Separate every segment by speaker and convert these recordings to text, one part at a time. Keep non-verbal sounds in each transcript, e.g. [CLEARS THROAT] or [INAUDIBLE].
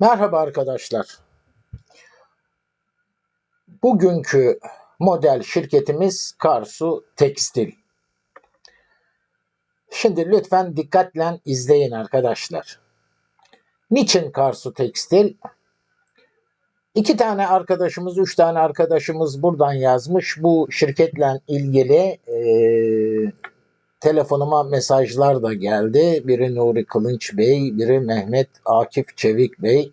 Speaker 1: Merhaba arkadaşlar. Bugünkü model şirketimiz Karsu Tekstil. Şimdi lütfen dikkatle izleyin arkadaşlar. Niçin Karsu Tekstil? İki tane arkadaşımız, üç tane arkadaşımız buradan yazmış. Bu şirketle ilgili eee, telefonuma mesajlar da geldi. Biri Nuri Kılınç Bey, biri Mehmet Akif Çevik Bey.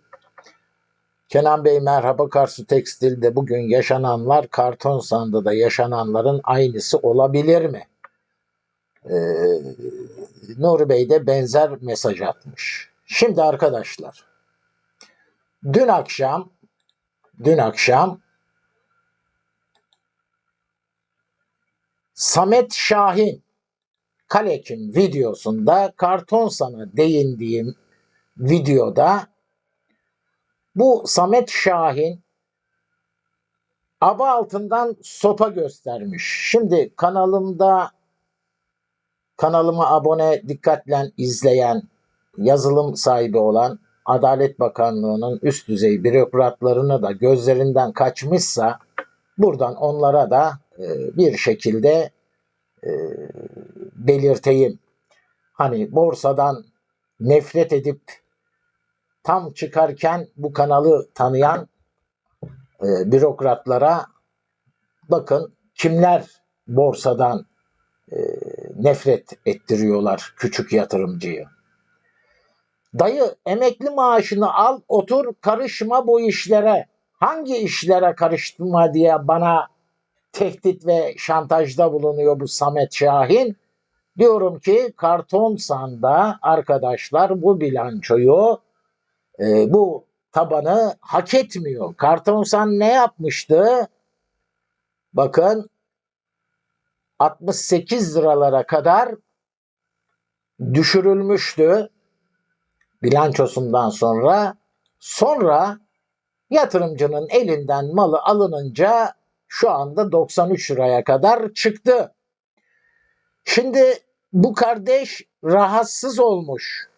Speaker 1: Kenan Bey merhaba Karsu Tekstil'de bugün yaşananlar karton sandada yaşananların aynısı olabilir mi? Ee, Nuri Bey de benzer mesaj atmış. Şimdi arkadaşlar dün akşam dün akşam Samet Şahin Kalekin videosunda karton sana değindiğim videoda bu Samet Şahin aba altından sopa göstermiş. Şimdi kanalımda kanalıma abone dikkatle izleyen yazılım sahibi olan Adalet Bakanlığı'nın üst düzey bürokratlarını da gözlerinden kaçmışsa buradan onlara da e, bir şekilde e, belirteyim. Hani borsadan nefret edip tam çıkarken bu kanalı tanıyan e, bürokratlara bakın kimler borsadan e, nefret ettiriyorlar küçük yatırımcıyı. Dayı emekli maaşını al otur karışma bu işlere. Hangi işlere karıştırma diye bana tehdit ve şantajda bulunuyor bu Samet Şahin. Diyorum ki karton sanda arkadaşlar bu bilançoyu e, bu tabanı hak etmiyor. Kartonsan ne yapmıştı? Bakın 68 liralara kadar düşürülmüştü bilançosundan sonra. Sonra yatırımcının elinden malı alınınca şu anda 93 liraya kadar çıktı. Şimdi bu kardeş rahatsız olmuş.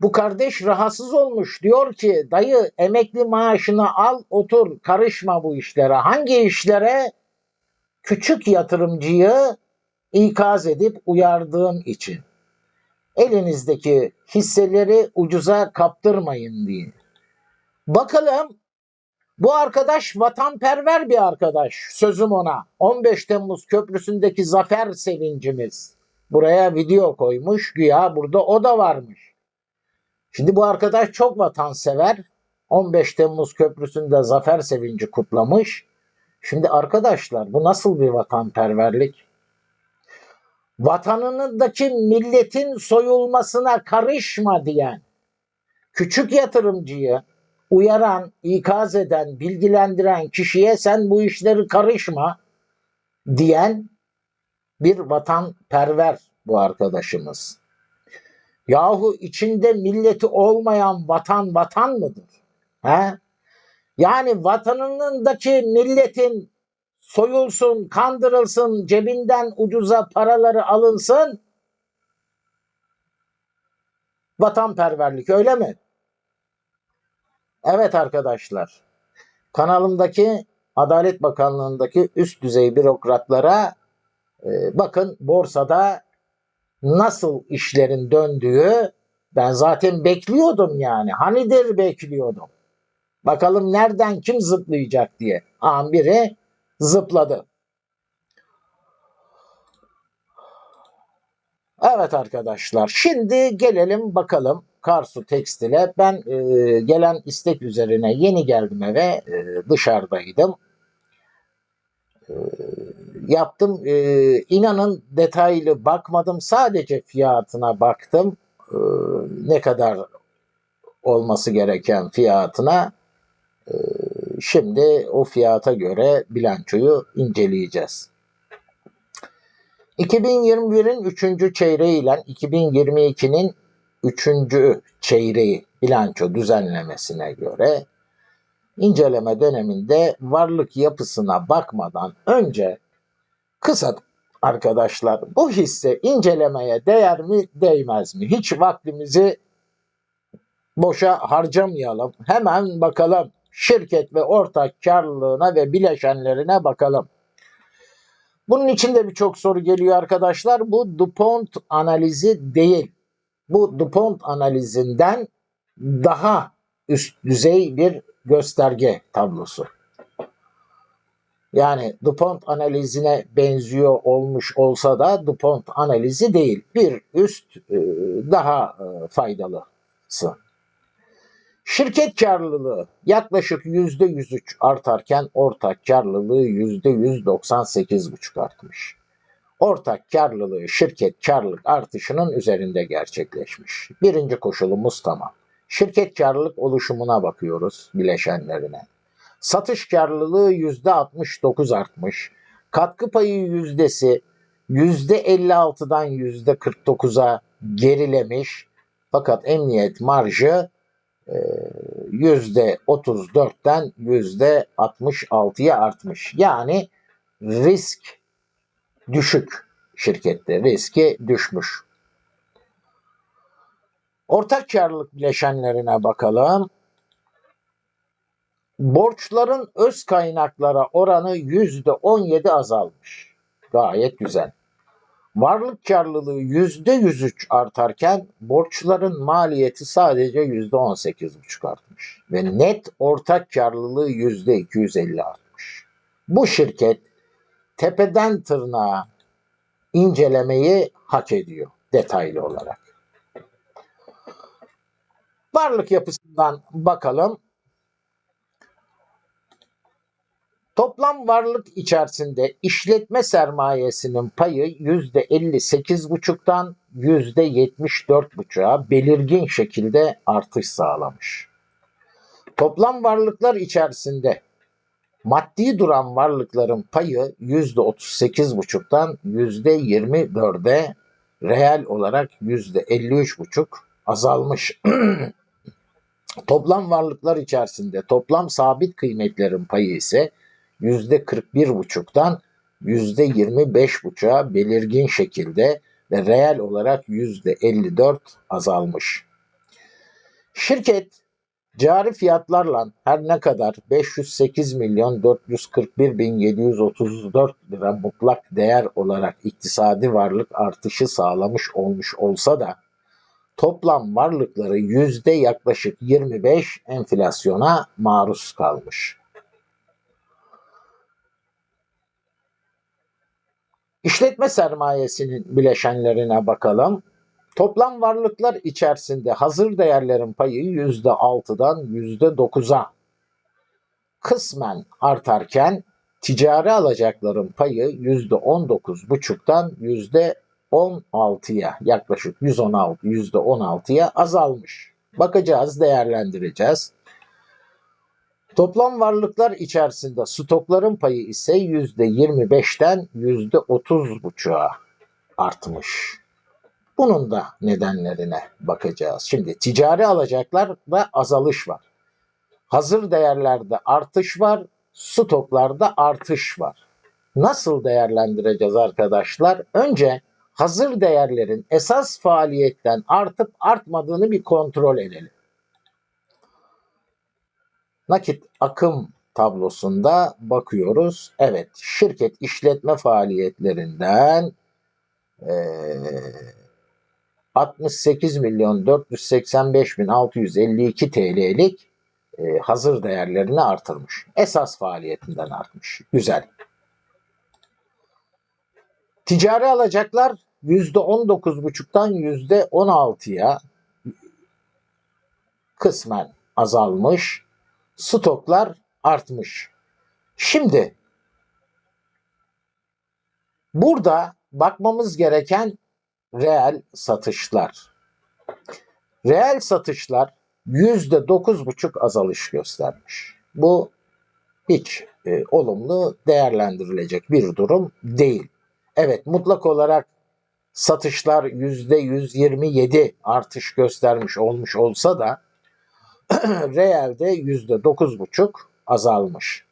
Speaker 1: Bu kardeş rahatsız olmuş. Diyor ki dayı emekli maaşını al otur karışma bu işlere. Hangi işlere? Küçük yatırımcıyı ikaz edip uyardığım için. Elinizdeki hisseleri ucuza kaptırmayın diye. Bakalım bu arkadaş vatanperver bir arkadaş. Sözüm ona. 15 Temmuz Köprüsü'ndeki zafer sevincimiz. Buraya video koymuş. Güya burada o da varmış. Şimdi bu arkadaş çok vatansever. 15 Temmuz Köprüsü'nde zafer sevinci kutlamış. Şimdi arkadaşlar bu nasıl bir vatanperverlik? Vatanındaki milletin soyulmasına karışma diyen küçük yatırımcıyı uyaran, ikaz eden, bilgilendiren kişiye sen bu işleri karışma diyen bir vatanperver bu arkadaşımız. Yahu içinde milleti olmayan vatan vatan mıdır? He? Yani vatanındaki milletin soyulsun, kandırılsın, cebinden ucuza paraları alınsın. Vatanperverlik öyle mi? Evet arkadaşlar. Kanalımdaki Adalet Bakanlığı'ndaki üst düzey bürokratlara e, bakın borsada nasıl işlerin döndüğü ben zaten bekliyordum yani. Hanidir bekliyordum. Bakalım nereden kim zıplayacak diye. An biri zıpladı. Evet arkadaşlar şimdi gelelim bakalım Karsu Tekstil'e. Ben e, gelen istek üzerine yeni geldim eve e, dışarıdaydım. E, yaptım e, inanın detaylı bakmadım sadece fiyatına baktım. E, ne kadar olması gereken fiyatına. E, şimdi o fiyata göre bilançoyu inceleyeceğiz. 2021'in 3. çeyreği ile 2022'nin 3. çeyreği bilanço düzenlemesine göre inceleme döneminde varlık yapısına bakmadan önce kısa arkadaşlar bu hisse incelemeye değer mi değmez mi? Hiç vaktimizi boşa harcamayalım. Hemen bakalım şirket ve ortak karlılığına ve bileşenlerine bakalım. Bunun için de birçok soru geliyor arkadaşlar. Bu DuPont analizi değil. Bu DuPont analizinden daha üst düzey bir gösterge tablosu. Yani DuPont analizine benziyor olmuş olsa da DuPont analizi değil. Bir üst e, daha e, faydalısı. Şirket karlılığı yaklaşık %103 artarken ortak karlılığı %198,5 artmış. Ortak karlılığı şirket karlılık artışının üzerinde gerçekleşmiş. Birinci koşulumuz tamam. Şirket karlılık oluşumuna bakıyoruz bileşenlerine. Satış karlılığı %69 artmış. Katkı payı yüzdesi %56'dan %49'a gerilemiş. Fakat emniyet marjı e, %34'ten %66'ya artmış. Yani risk düşük şirkette. Riski düşmüş. Ortak karlılık bileşenlerine bakalım. Borçların öz kaynaklara oranı %17 azalmış. Gayet güzel. Varlık karlılığı %103 artarken borçların maliyeti sadece %18,5 artmış. Ve net ortak karlılığı %250 artmış. Bu şirket tepeden tırnağa incelemeyi hak ediyor detaylı olarak. Varlık yapısından bakalım. Toplam varlık içerisinde işletme sermayesinin payı %58,5'tan %74,5'a belirgin şekilde artış sağlamış. Toplam varlıklar içerisinde maddi duran varlıkların payı %38,5'tan %24'e reel olarak %53,5 azalmış. [CLEARS THROAT] toplam varlıklar içerisinde toplam sabit kıymetlerin payı ise %41,5'tan %25,5'a belirgin şekilde ve reel olarak %54 azalmış. Şirket cari fiyatlarla her ne kadar 508 milyon 441 bin 734 lira mutlak değer olarak iktisadi varlık artışı sağlamış olmuş olsa da toplam varlıkları yüzde yaklaşık 25 enflasyona maruz kalmış. İşletme sermayesinin bileşenlerine bakalım. Toplam varlıklar içerisinde hazır değerlerin payı %6'dan %9'a kısmen artarken ticari alacakların payı %19,5'tan %16'ya yaklaşık 116 %16'ya azalmış. Bakacağız, değerlendireceğiz. Toplam varlıklar içerisinde stokların payı ise %25'ten %30,5'a artmış. Bunun da nedenlerine bakacağız. Şimdi ticari alacaklarda azalış var. Hazır değerlerde artış var, stoklarda artış var. Nasıl değerlendireceğiz arkadaşlar? Önce hazır değerlerin esas faaliyetten artıp artmadığını bir kontrol edelim nakit akım tablosunda bakıyoruz. Evet şirket işletme faaliyetlerinden e, 68 milyon 485 bin 652 TL'lik e, hazır değerlerini artırmış. Esas faaliyetinden artmış. Güzel. Ticari alacaklar %19,5'tan %16'ya kısmen azalmış stoklar artmış. Şimdi burada bakmamız gereken reel satışlar. Reel satışlar yüzde dokuz buçuk azalış göstermiş. Bu hiç e, olumlu değerlendirilecek bir durum değil. Evet mutlak olarak satışlar yüzde yüz yirmi yedi artış göstermiş olmuş olsa da [CLEARS THROAT] dokuz buçuk azalmış.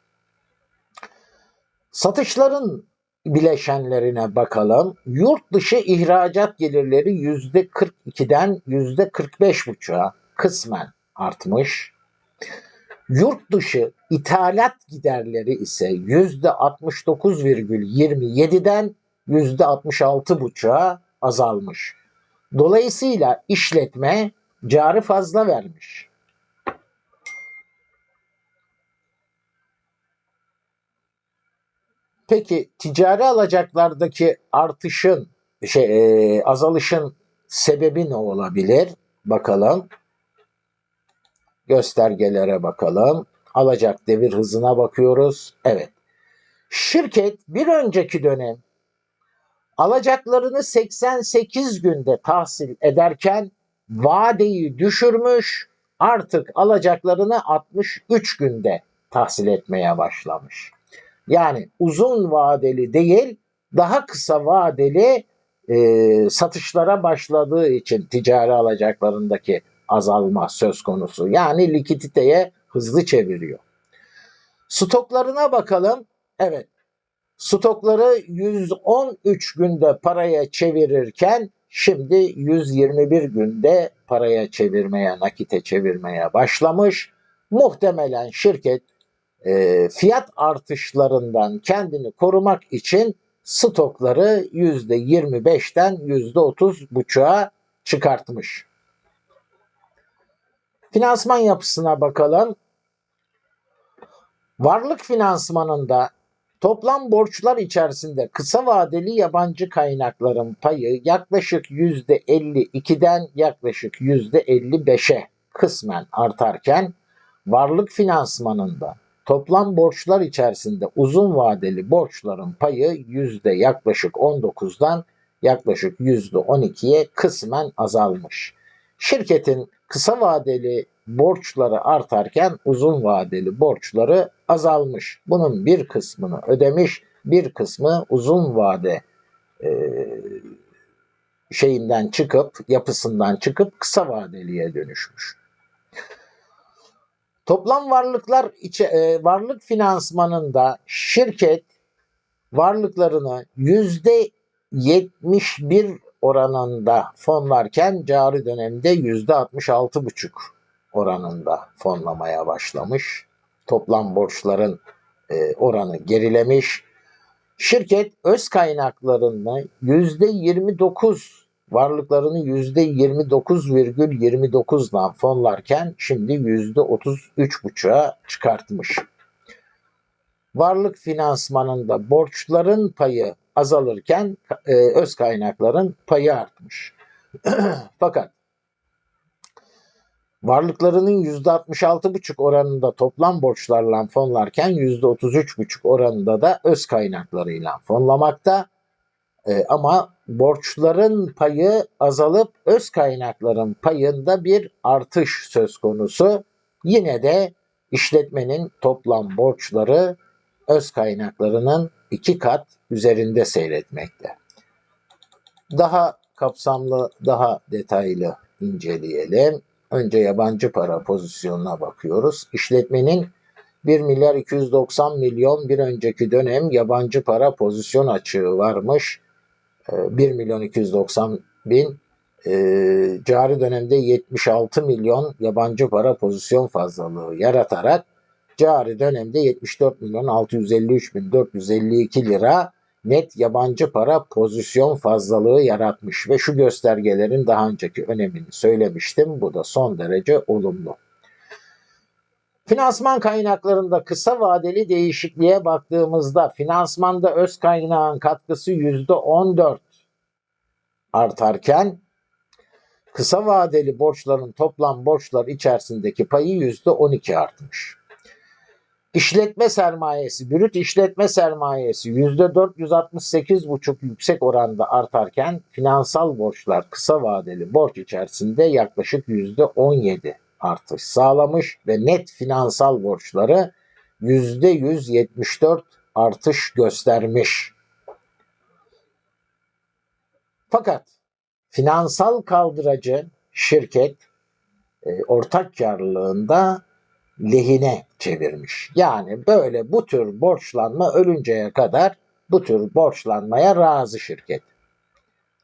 Speaker 1: Satışların bileşenlerine bakalım. Yurt dışı ihracat gelirleri %42'den %45,5'a kısmen artmış. Yurt dışı ithalat giderleri ise %69,27'den %66,5'a azalmış. Dolayısıyla işletme cari fazla vermiş. Peki ticari alacaklardaki artışın şey e, azalışın sebebi ne olabilir? Bakalım. Göstergelere bakalım. Alacak devir hızına bakıyoruz. Evet. Şirket bir önceki dönem alacaklarını 88 günde tahsil ederken vadeyi düşürmüş, artık alacaklarını 63 günde tahsil etmeye başlamış. Yani uzun vadeli değil, daha kısa vadeli e, satışlara başladığı için ticari alacaklarındaki azalma söz konusu. Yani likiditeye hızlı çeviriyor. Stoklarına bakalım. Evet. Stokları 113 günde paraya çevirirken şimdi 121 günde paraya çevirmeye, nakite çevirmeye başlamış. Muhtemelen şirket e, fiyat artışlarından kendini korumak için stokları %25'ten %30,5'a çıkartmış. Finansman yapısına bakalım. Varlık finansmanında toplam borçlar içerisinde kısa vadeli yabancı kaynakların payı yaklaşık %52'den yaklaşık %55'e kısmen artarken varlık finansmanında toplam borçlar içerisinde uzun vadeli borçların payı yüzde yaklaşık 19'dan yaklaşık yüzde 12'ye kısmen azalmış. Şirketin kısa vadeli borçları artarken uzun vadeli borçları azalmış. Bunun bir kısmını ödemiş, bir kısmı uzun vade e, şeyinden çıkıp, yapısından çıkıp kısa vadeliye dönüşmüş. Toplam varlıklar içe, e, varlık finansmanında şirket varlıklarını yüzde 71 oranında fonlarken cari dönemde yüzde 66,5 oranında fonlamaya başlamış. Toplam borçların e, oranı gerilemiş. Şirket öz kaynaklarını yüzde 29 varlıklarını yüzde 29,29'dan fonlarken şimdi yüzde 33,5'a çıkartmış. Varlık finansmanında borçların payı azalırken e, öz kaynakların payı artmış. [CLEARS THROAT] Fakat varlıklarının %66,5 oranında toplam borçlarla fonlarken %33,5 oranında da öz kaynaklarıyla fonlamakta. E, ama borçların payı azalıp öz kaynakların payında bir artış söz konusu. Yine de işletmenin toplam borçları öz kaynaklarının iki kat üzerinde seyretmekte. Daha kapsamlı, daha detaylı inceleyelim. Önce yabancı para pozisyonuna bakıyoruz. İşletmenin 1 milyar 290 milyon bir önceki dönem yabancı para pozisyon açığı varmış. 1 ee, milyon 290 bin e, cari dönemde 76 milyon yabancı para pozisyon fazlalığı yaratarak cari dönemde 74 milyon 653 bin 452 lira net yabancı para pozisyon fazlalığı yaratmış ve şu göstergelerin daha önceki önemini söylemiştim. Bu da son derece olumlu. Finansman kaynaklarında kısa vadeli değişikliğe baktığımızda finansmanda öz kaynağın katkısı %14 artarken kısa vadeli borçların toplam borçlar içerisindeki payı %12 artmış. İşletme sermayesi, brüt işletme sermayesi %468,5 yüksek oranda artarken finansal borçlar kısa vadeli borç içerisinde yaklaşık %17 artış sağlamış ve net finansal borçları %174 artış göstermiş. Fakat finansal kaldıracı şirket e, ortak karlılığında lehine çevirmiş. Yani böyle bu tür borçlanma ölünceye kadar bu tür borçlanmaya razı şirket.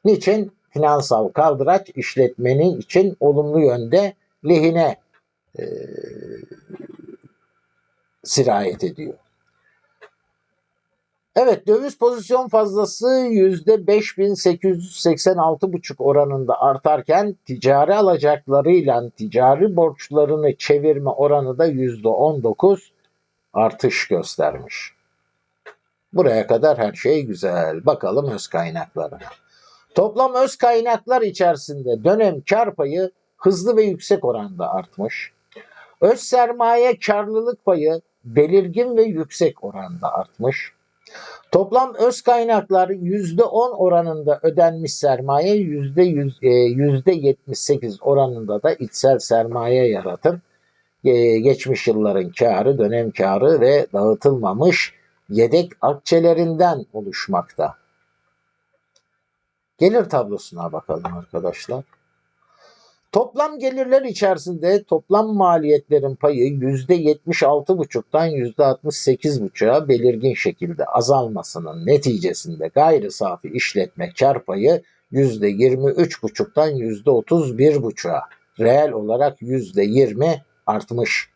Speaker 1: Niçin? Finansal kaldıraç işletmenin için olumlu yönde lehine e, sirayet ediyor. Evet döviz pozisyon fazlası %5886,5 oranında artarken ticari alacaklarıyla ticari borçlarını çevirme oranı da %19 artış göstermiş. Buraya kadar her şey güzel. Bakalım öz kaynaklarına. Toplam öz kaynaklar içerisinde dönem kar payı hızlı ve yüksek oranda artmış. Öz sermaye karlılık payı belirgin ve yüksek oranda artmış. Toplam öz kaynaklar %10 oranında ödenmiş sermaye %100, e, %78 oranında da içsel sermaye yaratım e, geçmiş yılların karı, dönem karı ve dağıtılmamış yedek akçelerinden oluşmakta. Gelir tablosuna bakalım arkadaşlar. Toplam gelirler içerisinde toplam maliyetlerin payı %76,5'tan %68,5'a belirgin şekilde azalmasının neticesinde gayri safi işletme kar payı %23,5'tan %31,5'a reel olarak %20 artmış.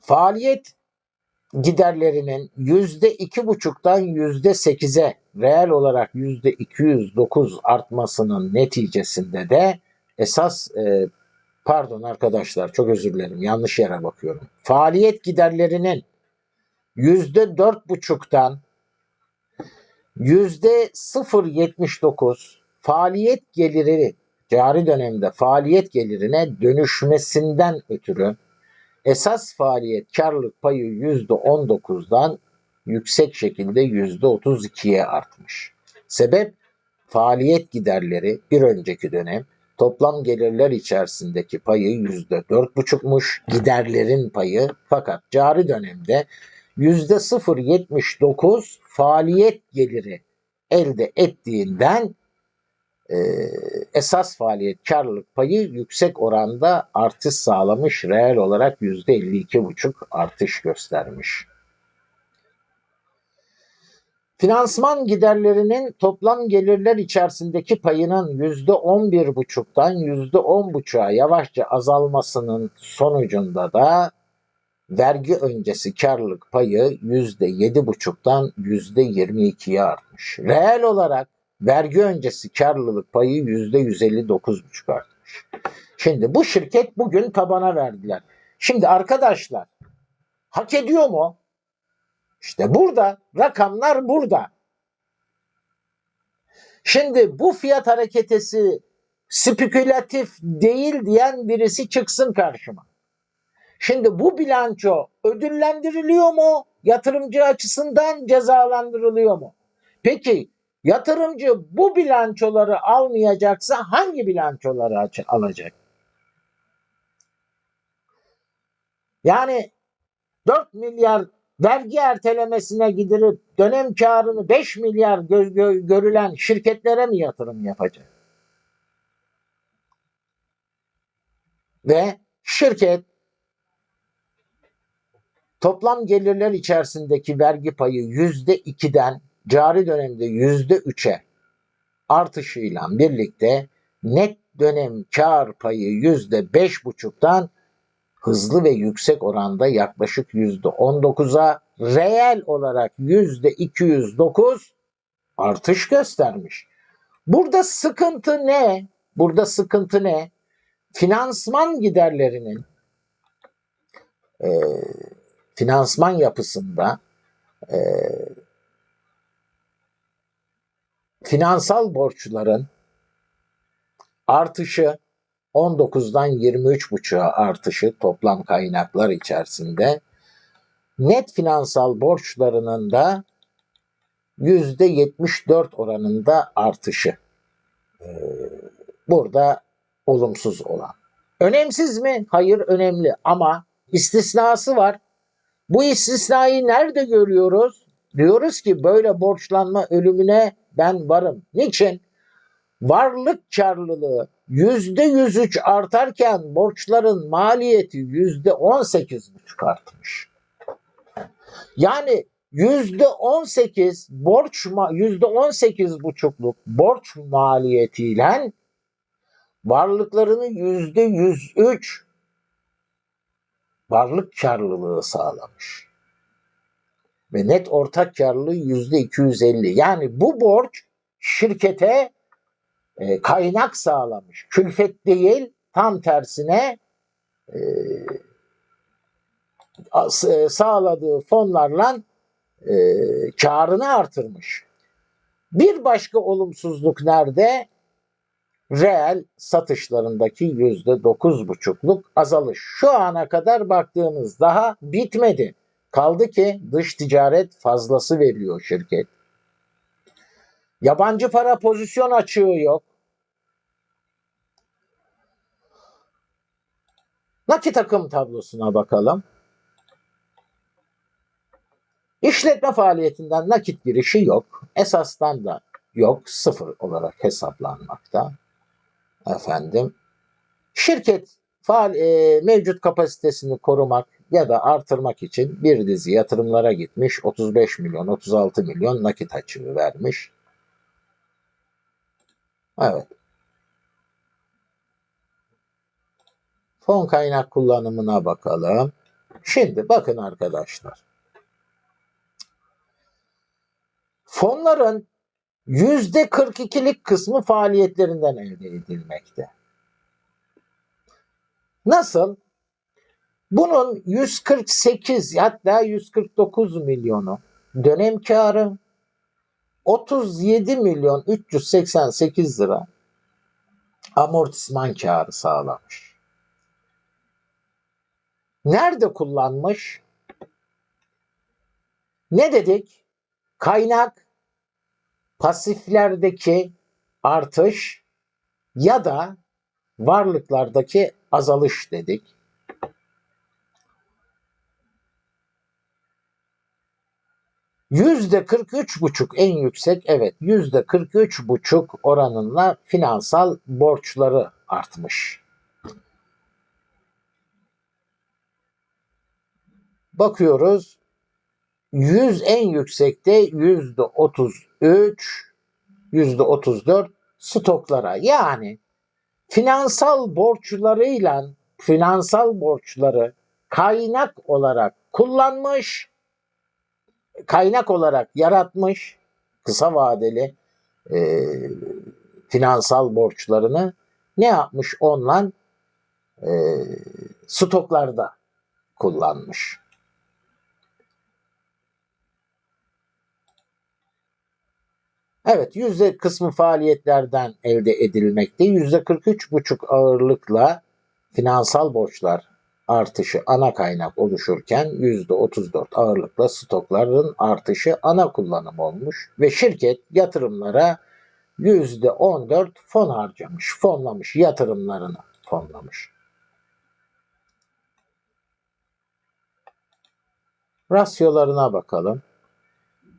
Speaker 1: Faaliyet giderlerinin yüzde iki buçuktan yüzde sekize reel olarak yüzde 209 artmasının neticesinde de esas e, pardon arkadaşlar çok özür dilerim yanlış yere bakıyorum. Faaliyet giderlerinin yüzde dört buçuktan yüzde 0.79 faaliyet geliri cari dönemde faaliyet gelirine dönüşmesinden ötürü esas faaliyet karlılık payı %19'dan yüksek şekilde %32'ye artmış. Sebep faaliyet giderleri bir önceki dönem toplam gelirler içerisindeki payı %4,5'muş giderlerin payı fakat cari dönemde %0,79 faaliyet geliri elde ettiğinden e, esas faaliyet karlılık payı yüksek oranda artış sağlamış. Reel olarak %52,5 artış göstermiş. Finansman giderlerinin toplam gelirler içerisindeki payının %11,5'tan %10,5'a yavaşça azalmasının sonucunda da vergi öncesi karlılık payı %7,5'tan %22'ye artmış. Reel olarak vergi öncesi karlılık payı %159,5 artmış. Şimdi bu şirket bugün tabana verdiler. Şimdi arkadaşlar hak ediyor mu? İşte burada rakamlar burada. Şimdi bu fiyat hareketesi spekülatif değil diyen birisi çıksın karşıma. Şimdi bu bilanço ödüllendiriliyor mu? Yatırımcı açısından cezalandırılıyor mu? Peki yatırımcı bu bilançoları almayacaksa hangi bilançoları alacak? Yani 4 milyar vergi ertelemesine gidilip dönem karını 5 milyar gö- gö- görülen şirketlere mi yatırım yapacak? Ve şirket toplam gelirler içerisindeki vergi payı yüzde ikiden cari dönemde yüzde üçe artışıyla birlikte net dönem kar payı yüzde beş buçuktan hızlı ve yüksek oranda yaklaşık yüzde on dokuza reel olarak yüzde iki yüz dokuz artış göstermiş. Burada sıkıntı ne? Burada sıkıntı ne? Finansman giderlerinin e, finansman yapısında e, finansal borçların artışı 19'dan 23,5'a artışı toplam kaynaklar içerisinde net finansal borçlarının da %74 oranında artışı. Ee, burada olumsuz olan. Önemsiz mi? Hayır önemli ama istisnası var. Bu istisnayı nerede görüyoruz? Diyoruz ki böyle borçlanma ölümüne ben varım. Niçin? Varlık karlılığı yüzde 103 artarken borçların maliyeti yüzde 18,5 artmış. Yani yüzde 18 borç ma- yüzde 18 buçukluk borç maliyetiyle varlıklarını yüzde 103 varlık karlılığı sağlamış. Ve net ortak karlılığı yüzde 250. Yani bu borç şirkete e, kaynak sağlamış. Külfet değil, tam tersine e, e, sağladığı fonlarla e, karını artırmış. Bir başka olumsuzluk nerede? Reel satışlarındaki yüzde dokuz buçukluk azalış. Şu ana kadar baktığımız daha bitmedi. Kaldı ki dış ticaret fazlası veriyor şirket. Yabancı para pozisyon açığı yok. Nakit akım tablosuna bakalım. İşletme faaliyetinden nakit girişi yok. Esastan da yok. Sıfır olarak hesaplanmakta. Efendim. Şirket faal, e, mevcut kapasitesini korumak ya da artırmak için bir dizi yatırımlara gitmiş. 35 milyon, 36 milyon nakit açığı vermiş. Evet. Fon kaynak kullanımına bakalım. Şimdi bakın arkadaşlar. Fonların yüzde 42'lik kısmı faaliyetlerinden elde edilmekte. Nasıl? Bunun 148 hatta 149 milyonu dönem karı 37 milyon 388 lira amortisman karı sağlamış. Nerede kullanmış? Ne dedik? Kaynak pasiflerdeki artış ya da varlıklardaki azalış dedik. Yüzde 43 buçuk en yüksek evet yüzde 43 buçuk oranında finansal borçları artmış. Bakıyoruz 100 en yüksekte yüzde 33 yüzde 34 stoklara yani finansal borçlarıyla finansal borçları kaynak olarak kullanmış kaynak olarak yaratmış kısa vadeli e, finansal borçlarını ne yapmış onunla e, stoklarda kullanmış. Evet yüzde kısmı faaliyetlerden elde edilmekte. Yüzde 43,5 ağırlıkla finansal borçlar artışı ana kaynak oluşurken yüzde 34 ağırlıkla stokların artışı ana kullanım olmuş ve şirket yatırımlara yüzde 14 fon harcamış, fonlamış yatırımlarını fonlamış. Rasyolarına bakalım.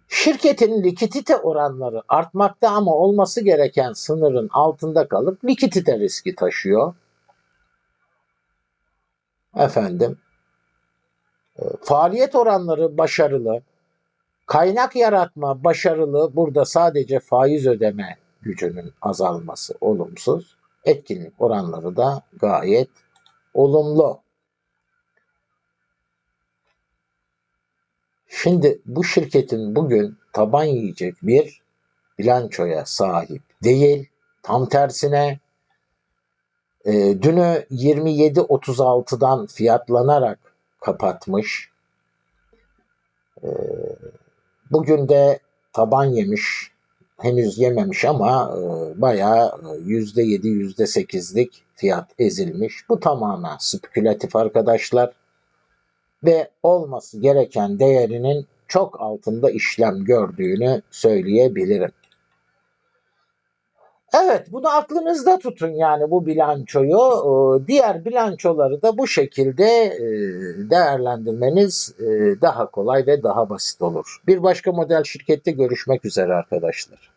Speaker 1: Şirketin likidite oranları artmakta ama olması gereken sınırın altında kalıp likidite riski taşıyor. Efendim, e, faaliyet oranları başarılı, kaynak yaratma başarılı. Burada sadece faiz ödeme gücünün azalması olumsuz. Etkinlik oranları da gayet olumlu. Şimdi bu şirketin bugün taban yiyecek bir bilançoya sahip değil. Tam tersine e, dünü 27.36'dan fiyatlanarak kapatmış. E, bugün de taban yemiş. Henüz yememiş ama e, bayağı %7, %8'lik fiyat ezilmiş. Bu tamamen spekülatif arkadaşlar ve olması gereken değerinin çok altında işlem gördüğünü söyleyebilirim. Evet bunu aklınızda tutun yani bu bilançoyu. Ee, Diğer bilançoları da bu şekilde e, değerlendirmeniz e, daha kolay ve daha basit olur. Bir başka model şirkette görüşmek üzere arkadaşlar.